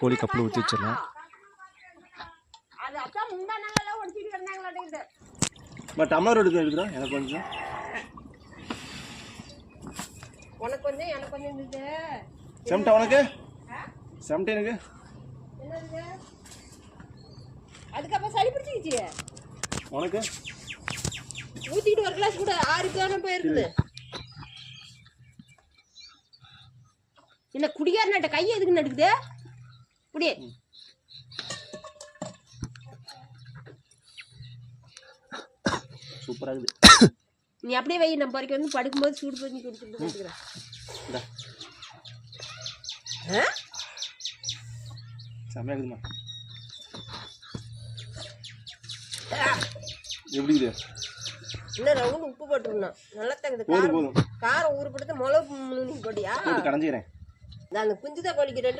கோழி கப்பில் ஊற்றி? வச்சிடலாம். டம்ளர் எடுத்து எடுக்கிறோம் எனக்கு கொஞ்சம். உனக்கு கொஞ்சம் எனக்கு கொஞ்சம் இருந்தது செம்டா உனக்கு? செம்டா எனக்கு? அதுக்கப்புறம் சளி பிடிச்சிக்கிச்சு. உனக்கு? ஊத்திட்டு ஒரு கிளாஸ் கூட ஆறு தானே போயிருக்குது. என்ன குடிகாரனாட்ட கை எதுக்கு நடுக்குது? குடி சூப்பராக இருக்குது நீ அப்படியே வை நம்ம வரைக்கும் வந்து படுக்கும்போது சூடு பண்ணி இந்தா. ஆ? செம்மையாக இருக்குதுமா எப்படி இது இன்னும் ரவுண்டு உப்பு போட்டுருந்தோம் நல்லா தகுது போதும் காரம் போதும். காரம் ஊறுபடுத்த மிளகு போட்டியா? போட்டு கடைஞ்சிக்கிறேன். நான் அந்த குஞ்சுதா கோழிக்கு ரெண்டு